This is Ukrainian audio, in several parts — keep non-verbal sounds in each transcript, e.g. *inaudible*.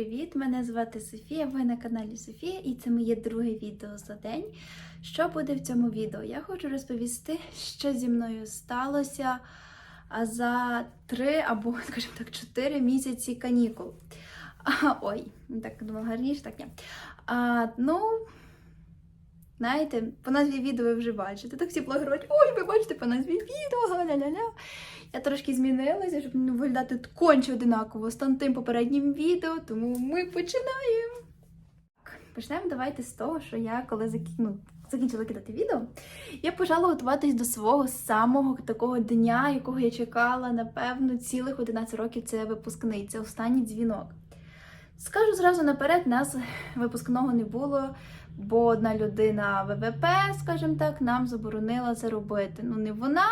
привіт! Мене звати Софія. Ви на каналі Софія, і це моє друге відео за день. Що буде в цьому відео? Я хочу розповісти, що зі мною сталося за три або, *laughs* скажімо так, чотири місяці канікул. А, ой, так думала гарніше, так ні. А, ну, знаєте, по назві відео ви вже бачите. Так всі блогери говорять, ой, ви бачите по назві відео, га-ля-ля-ля. Я трошки змінилася, щоб не виглядати конче одинаково з тим попереднім відео, тому ми починаємо. Почнемо давайте з того, що я коли закі... ну, закінчила кидати відео, я почала готуватись до свого самого такого дня, якого я чекала, напевно, цілих 11 років це випускний, це останній дзвінок. Скажу зразу наперед, нас випускного не було, бо одна людина ВВП, скажімо так, нам заборонила це робити. Ну, не вона,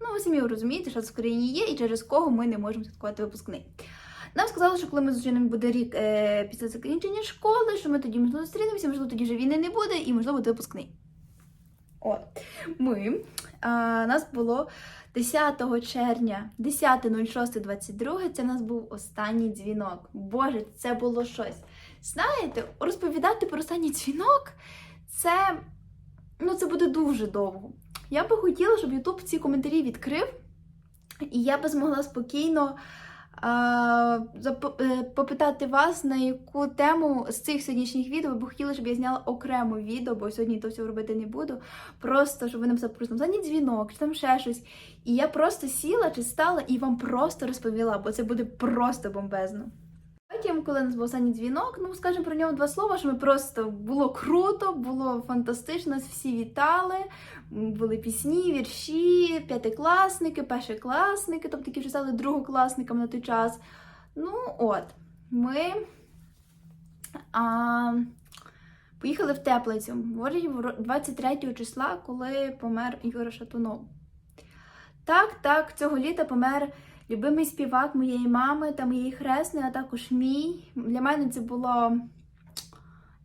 ну ви самі розумієте, що це в країні є, і через кого ми не можемо святкувати випускний. Нам сказали, що коли ми зустрінемо буде рік е, після закінчення школи, що ми тоді можливо зустрінемося, можливо, тоді вже війни не буде, і можливо буде випускний. От ми а, нас було 10 червня, 10.06.22, це в нас був останній дзвінок. Боже, це було щось. Знаєте, розповідати про останній дзвінок, це, ну, це буде дуже довго. Я би хотіла, щоб Ютуб ці коментарі відкрив, і я би змогла спокійно е, попитати вас, на яку тему з цих сьогоднішніх відео ви б хотіли, щоб я зняла окремо відео, бо сьогодні то все робити не буду. Просто щоб ви написали просто задній дзвінок, чи там ще щось. І я просто сіла чи стала і вам просто розповіла, бо це буде просто бомбезно. Потім, коли у нас був останній дзвінок, ну скажемо про нього два слова, що ми просто було круто, було фантастично, нас всі вітали. Були пісні, вірші, п'ятикласники, першокласники, тобто які вже стали другокласниками на той час. Ну от, ми а, поїхали в теплицю. В 23 числа, коли помер Юра Шатунов. Так, так, цього літа помер любимий співак моєї мами та моєї хресної, а також мій. Для мене це було,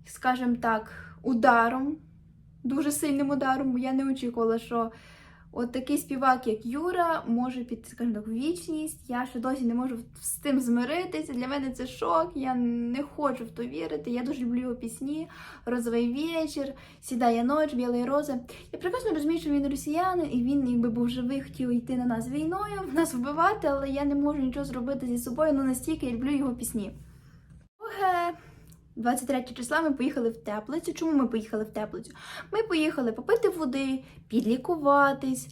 скажімо так, ударом, дуже сильним ударом, бо я не очікувала, що от такий співак, як Юра, може піти, скажімо так, в вічність. Я ще досі не можу з тим змиритися. Для мене це шок. Я не хочу в то вірити. Я дуже люблю його пісні. Розовий вечір, сідає ноч, білої рози. Я прекрасно розумію, що він росіянин, і він, якби був живий, хотів йти на нас війною, нас вбивати, але я не можу нічого зробити зі собою, ну настільки я люблю його пісні. Друге, 23 числа ми поїхали в теплицю. Чому ми поїхали в теплицю? Ми поїхали попити води, підлікуватись.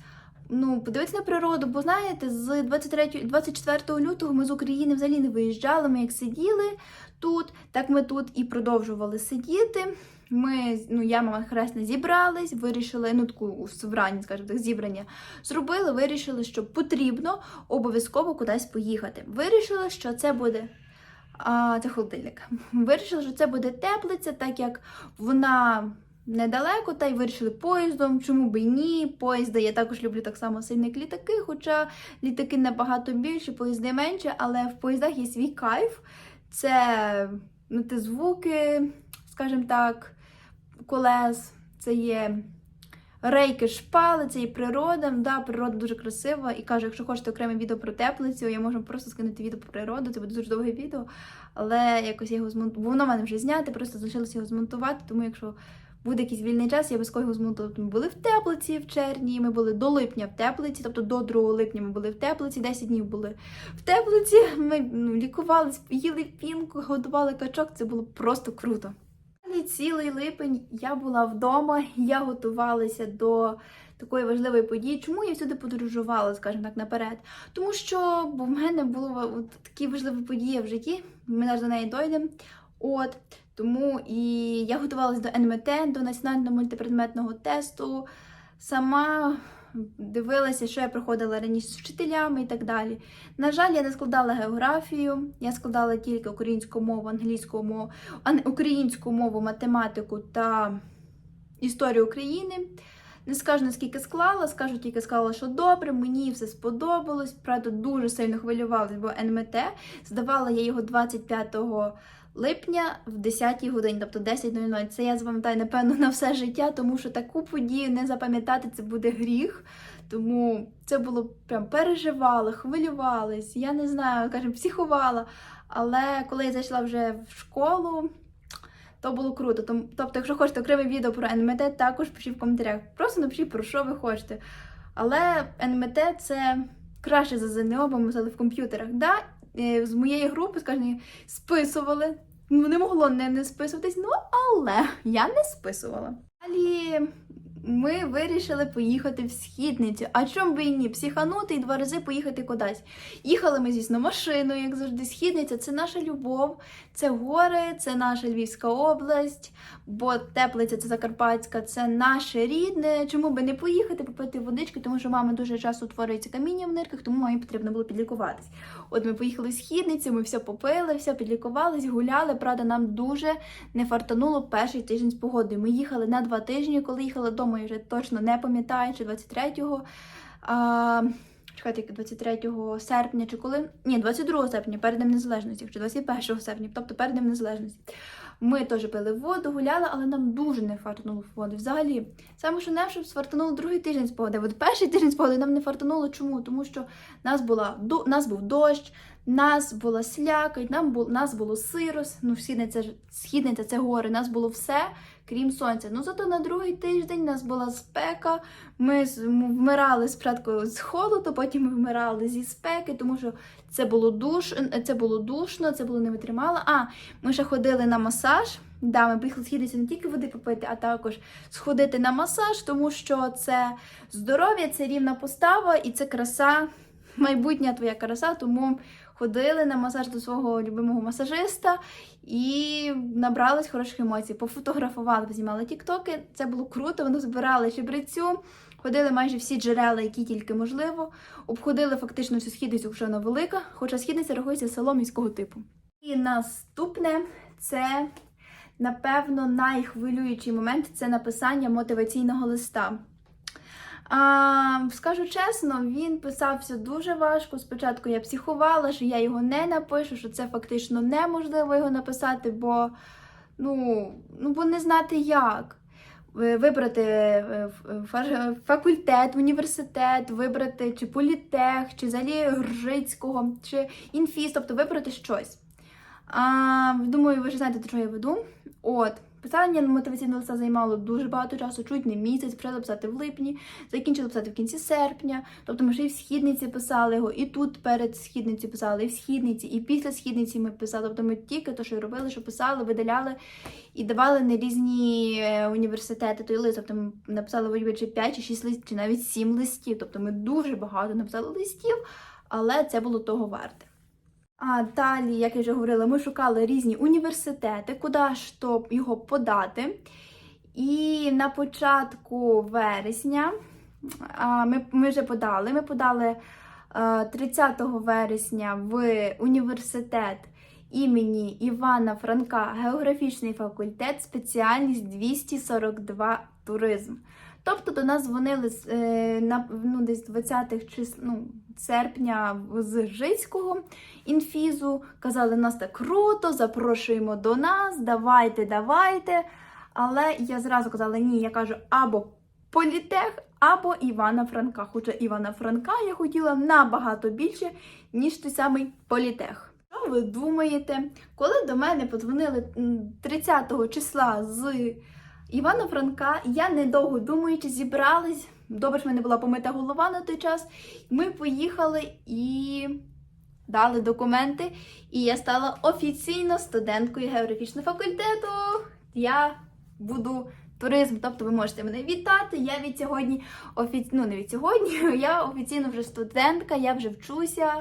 Ну, подивитися на природу, бо знаєте, з 23, 24 лютого ми з України взагалі не виїжджали. Ми як сиділи тут, так ми тут і продовжували сидіти. Ми, ну, я, мама хресна, зібрались, вирішили, ну таку собрання, скажімо так, зібрання зробили, вирішили, що потрібно обов'язково кудись поїхати. Вирішили, що це буде. А, це холодильник. Вирішили, що це буде теплиця, так як вона недалеко, та й вирішили поїздом. Чому би ні? Поїзди я також люблю так само сильно, як літаки, хоча літаки набагато більші, поїзди менше, але в поїздах є свій кайф. Це ну, те звуки, скажімо так, колес, це є рейки, шпали, це є природа. Да, природа дуже красива. І кажу, якщо хочете окреме відео про теплицю, я можу просто скинути відео про природу, це буде дуже довге відео. Але якось я його змонтую, воно в мене вже зняте, просто залишилося його змонтувати. Тому якщо буде якийсь вільний час, я обов'язково його змонтую. Ми були в теплиці в червні, ми були до липня в теплиці, тобто до 2 липня ми були в теплиці, 10 днів були в теплиці. Ми ну, лікувались, їли пінку, годували качок. Це було просто круто. Далі Цілий липень я була вдома, *laughs* я готувалася до такої важливої події. Чому я всюди подорожувала, скажімо так, наперед? Тому що бо в мене була от такі важливі події в житті, ми зараз до неї дойдемо. От тому і я готувалася до НМТ, до національного мультипредметного тесту. Сама дивилася, що я проходила раніше з вчителями і так далі. На жаль, я не складала географію, я складала тільки українську мову, англійську мову, українську мову, математику та історію України. Не скажу, наскільки склала, скажу тільки склала, що добре, мені все сподобалось. Правда, дуже сильно хвилювалась, бо НМТ здавала я його 25 липня в 10 годині, тобто 10.00. Це я запам'ятаю, напевно, на все життя, тому що таку подію не запам'ятати це буде гріх. Тому це було прям переживала, хвилювалась, я не знаю, кажемо, психувала. Але коли я зайшла вже в школу, то було круто. Тобто, якщо хочете окреме відео про НМТ, також пишіть в коментарях. Просто напишіть про що ви хочете. Але НМТ це краще за ЗНО, бо ми взяли в комп'ютерах. Да, з моєї групи, скажімо, списували. Ну, не могло не, не списуватись, ну але я не списувала. Далі ми вирішили поїхати в східницю. А чому би і ні? Психанути і два рази поїхати кудись. Їхали ми, звісно, машиною, як завжди, східниця це наша любов, це гори, це наша Львівська область, бо теплиця це Закарпатська, це наше рідне. Чому би не поїхати, попити водички, тому що мама дуже часто утворюється каміння в нирках, тому мамі потрібно було підлікуватись. От ми поїхали в східницю, ми все попили, все підлікувались, гуляли. Правда, нам дуже не фартануло перший тиждень з погодою. Ми їхали на два тижні, коли їхали я вже точно не пам'ятаю, чи 23-го. А, чекайте, 23 серпня, чи коли? Ні, 22 серпня, перед Днем Незалежності, чи 21 серпня, тобто перед Днем Незалежності. Ми теж пили воду, гуляли, але нам дуже не фартануло води. Взагалі, саме що не щоб сфартануло другий тиждень з погоди. От перший тиждень з нам не фартануло. Чому? Тому що нас була нас був дощ, нас була слякоть, нам бу, нас було сирос. Ну, східниця східниця це гори. Нас було все, крім сонця. Ну зато на другий тиждень у нас була спека. Ми вмирали спочатку з холоду, потім вмирали зі спеки, тому що це було душ, це було душно, це було не витримало. А ми ще ходили на масаж. Да, ми поїхали східницю не тільки води попити, а також сходити на масаж, тому що це здоров'я, це рівна постава і це краса, майбутня твоя краса. Тому ходили на масаж до свого любимого масажиста і набрались хороших емоцій. Пофотографували, познімали тіктоки. Це було круто. Вони збирали чебрецю. Ходили майже всі джерела, які тільки можливо. Обходили фактично всю східницю, якщо вона велика, хоча східниця рахується селом міського типу. І наступне це, напевно, найхвилюючий момент це написання мотиваційного листа. А, скажу чесно, він писався дуже важко. Спочатку я психувала, що я його не напишу, що це фактично неможливо його написати, бо ну, ну бо не знати як. Вибрати е, ф- фа- факультет, університет, вибрати чи політех, чи взагалі Гржицького, чи інфіс, тобто вибрати щось. А, думаю, ви ж знаєте, до чого я веду. От, писання мотиваційного листа займало дуже багато часу, чуть не місяць, почали писати в липні, закінчили писати в кінці серпня. Тобто ми ще і в східниці писали його, і тут перед східницею писали, і в східниці, і після східниці ми писали. Тобто ми тільки те, що робили, що писали, видаляли і давали на різні е, університети той лист. Тобто ми написали вроді, чи 5, чи 6 листів, чи навіть 7 листів. Тобто ми дуже багато написали листів, але це було того варте. А далі, як я вже говорила, ми шукали різні університети, куди ж то його подати. І на початку вересня ми, ми вже подали. Ми подали а, 30 вересня в університет імені Івана Франка, географічний факультет, спеціальність 242 туризм. Тобто до нас дзвонили е, на ну, десь 20-х чис... ну, серпня з Жицького інфізу. Казали, нас так круто, запрошуємо до нас, давайте, давайте. Але я зразу казала, ні, я кажу або політех, або Івана Франка. Хоча Івана Франка я хотіла набагато більше, ніж той самий політех. Що ви думаєте, коли до мене подзвонили м, 30 числа з Івана Франка, я недовго думаючи, зібрались. Добре, в мене була помита голова на той час. Ми поїхали і дали документи. І я стала офіційно студенткою географічного факультету. Я буду туризм. Тобто ви можете мене вітати. Я від сьогодні офіці... ну, не від сьогодні, *laughs* я офіційно вже студентка, я вже вчуся.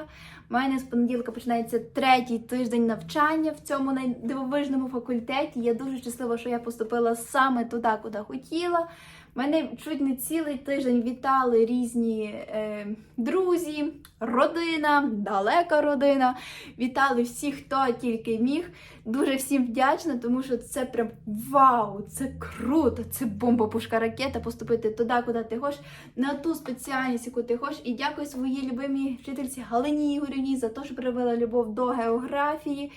У мене з понеділка починається третій тиждень навчання в цьому найдивовижному факультеті. Я дуже щаслива, що я поступила саме туди, куди хотіла. Мене чуть не цілий тиждень вітали різні е, друзі, родина, далека родина. Вітали всіх, хто тільки міг. Дуже всім вдячна, тому що це прям вау, це круто, це бомба, пушка, ракета, поступити туди, куди ти хочеш, на ту спеціальність, яку ти хочеш. І дякую своїй любимій вчительці Галині Ігорівні за те, що проявила любов до географії.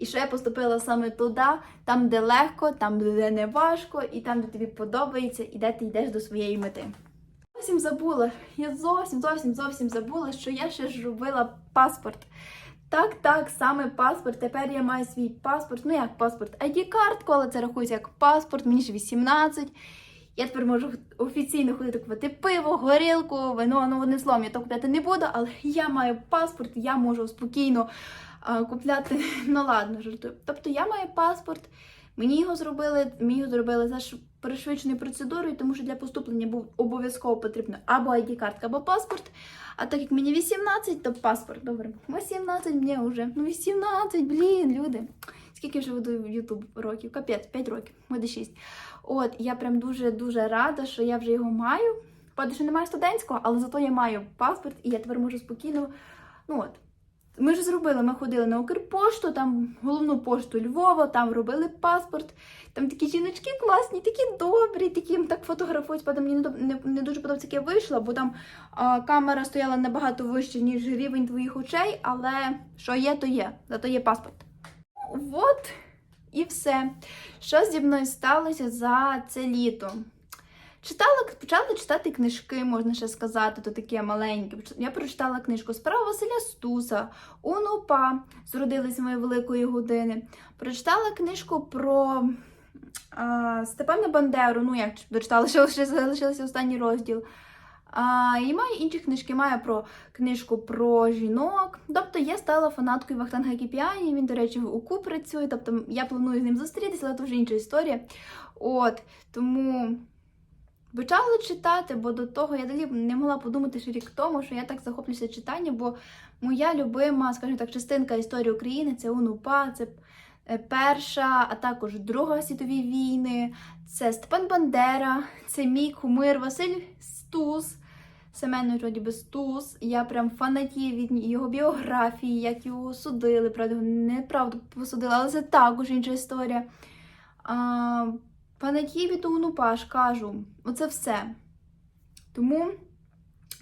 І що я поступила саме туди, там, де легко, там, де не важко, і там, де тобі подобається, і де ти йдеш до своєї мети. Зовсім забула. Я зовсім, зовсім, зовсім забула, що я ще ж робила паспорт. Так, так, саме паспорт. Тепер я маю свій паспорт. Ну як паспорт? ID-картку, але це рахується як паспорт, мені ж 18. Я тепер можу офіційно ходити купити пиво, горілку, вино, ну одним словом, я то купляти не буду, але я маю паспорт, я можу спокійно купляти. *laughs* Ну ладно, жартую. Тобто я маю паспорт, мені його зробили, мені його зробили за пришвидшеною процедурою, тому що для поступлення був обов'язково потрібно або ID-картка, або паспорт. А так як мені 18, то паспорт. Добре. 18 мені вже. Ну 18, блін, люди. Скільки вже веду в Ютуб років? Капець, 5 років, буде 6. От, я прям дуже-дуже рада, що я вже його маю. Правда, що немає студентського, але зато я маю паспорт, і я тепер можу спокійно. Ну от. Ми ж зробили, ми ходили на Укрпошту, там головну пошту Львова, там робили паспорт. Там такі жіночки класні, такі добрі, такі так фотографують. Правда, мені не, не, не дуже подобається, як я вийшла, бо там а, камера стояла набагато вище, ніж рівень твоїх очей, але що є, то є. Зато є паспорт. От і все. Що зі мною сталося за це літо? Читала, почала читати книжки, можна ще сказати, то таке маленьке. Я прочитала книжку Справа Василя Стуса, Унупа, Зродились мої великої години. Прочитала книжку про а, Степана Бандеру, ну як дочитала, що залишився останній розділ. А, і маю інші книжки, маю про книжку про жінок. Тобто я стала фанаткою Вахтанга Кіпіані. Він, до речі, в УКУ працює. Тобто я планую з ним зустрітися, але це вже інша історія. От тому почала читати, бо до того я далі не могла подумати ще рік тому, що я так захоплююся читанням, бо моя любима, скажімо так, частинка історії України це УНУПА, це е, Перша, а також Друга світові війни, це Степан Бандера, це мій кумир Василь Стус. Семенович вроді би Стус. Я прям фанатію від його біографії, як його судили. Правда, неправду посудили, але це також інша історія. А, фанатію від УНУПА, ж кажу, оце все. Тому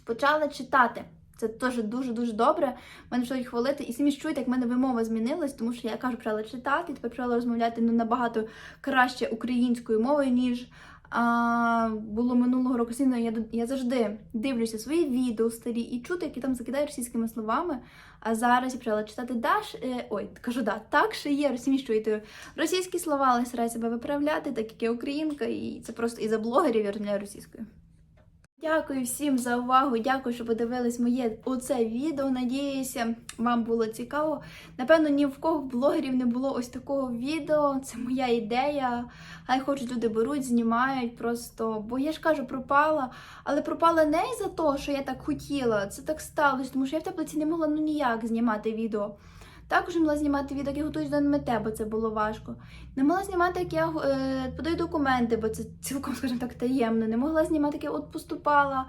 почала читати. Це теж дуже-дуже добре. Мене почали хвалити, і самі ж чуєте, як в мене вимова змінилась, тому що я кажу, почала читати, і тепер почала розмовляти ну, набагато краще українською мовою, ніж а, було минулого року. Сильно я, я завжди дивлюся свої відео старі і чути, які там закидають російськими словами. А зараз я почала читати Даш. Е, ой, кажу, да, так ще є, розміщуєте російські слова, але стараюся себе виправляти, так як я українка, і це просто і за блогерів я розмовляю російською. Дякую всім за увагу. Дякую, що подивились моє оце відео. Надіюся, вам було цікаво. Напевно, ні в кого блогерів не було ось такого відео. Це моя ідея. Хай хочуть люди беруть, знімають просто. Бо я ж кажу, пропала. Але пропала не за те, що я так хотіла. Це так сталося, тому що я в теплиці не могла ну ніяк знімати відео. Також не могла знімати відео, як я готуюсь до НМТ, бо це було важко. Не могла знімати, як я е, подаю документи, бо це цілком, скажімо так, таємно. Не могла знімати, як я от поступала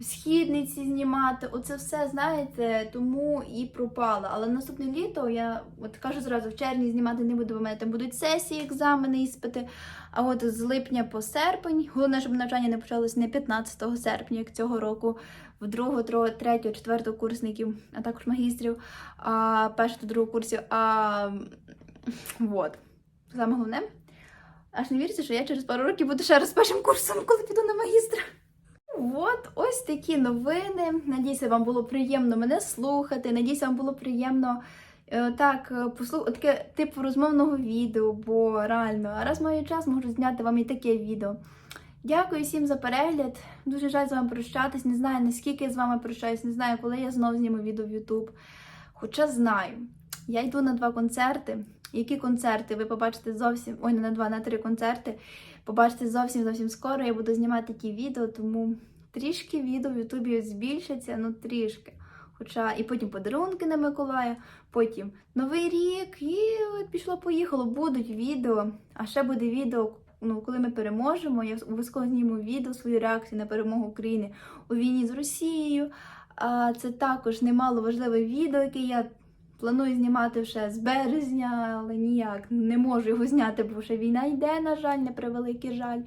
в східниці знімати. Оце все, знаєте, тому і пропала. Але наступне літо я от кажу зразу, в червні знімати не буду, бо в мене там будуть сесії, екзамени, іспити. А от з липня по серпень, головне, щоб навчання не почалось не 15 серпня, як цього року, в другого, третього, четвертого курсників, а також магістрів, а першого та другого курсів. А вот. Саме головне. Аж не віриться, що я через пару років буду ще раз першим курсом, коли піду на магістра. От ось такі новини. Надіюся, вам було приємно мене слухати. Надіюся, вам було приємно е, так е, послухати таке типу розмовного відео, бо реально, раз маю час, можу зняти вам і таке відео. Дякую всім за перегляд. Дуже жаль з вами прощатись. Не знаю, наскільки я з вами прощаюсь, не знаю, коли я знов зніму відео в YouTube. Хоча знаю, я йду на два концерти. Які концерти? Ви побачите зовсім. Ой, не на два, на три концерти. Побачите зовсім зовсім скоро. Я буду знімати такі відео, тому трішки відео в Ютубі збільшиться, ну трішки. Хоча і потім подарунки на Миколая, потім Новий рік, і от пішло-поїхало. Будуть відео, а ще буде відео. Ну, коли ми переможемо, я обов'язково зніму відео свою реакцію на перемогу України у війні з Росією. А це також немало важливе відео, яке я планую знімати ще з березня, але ніяк не можу його зняти, бо ще війна йде, на жаль, на превеликий жаль.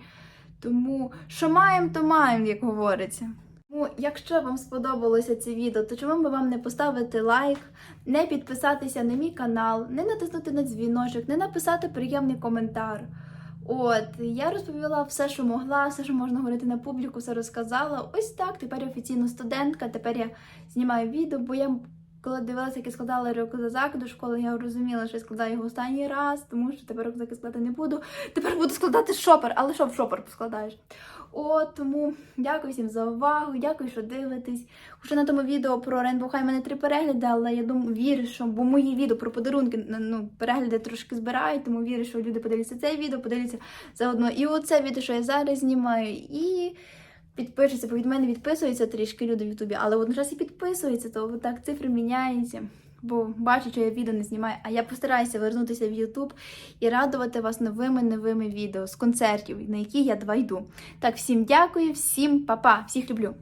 Тому що маємо, то маємо, як говориться. Тому, якщо вам сподобалося це відео, то чому би вам не поставити лайк, не підписатися на мій канал, не натиснути на дзвіночок, не написати приємний коментар. От, я розповіла все, що могла, все, що можна говорити на публіку, все розказала. Ось так. Тепер я офіційно студентка, тепер я знімаю відео, бо я коли дивилася, як я складала рюкзак до школи, я розуміла, що я складаю його останній раз, тому що тепер рюкзаки складати не буду. Тепер буду складати шопер, але що в шопер поскладаєш? От тому дякую всім за увагу, дякую, що дивитесь. Хоча на тому відео про Rainbow High мене три перегляди, але я думаю, вірю, що бо мої відео про подарунки ну, перегляди трошки збирають, тому вірю, що люди подивляться це відео, подивляться заодно і оце відео, що я зараз знімаю, і підпишуться, бо від мене відписуються трішки люди в Ютубі, але водночас і підписуються, то так цифри міняються. Бо бачу, що я відео не знімаю, а я постараюся вернутися в Ютуб і радувати вас новими новими відео з концертів, на які я два йду. Так, всім дякую, всім па-па, всіх люблю.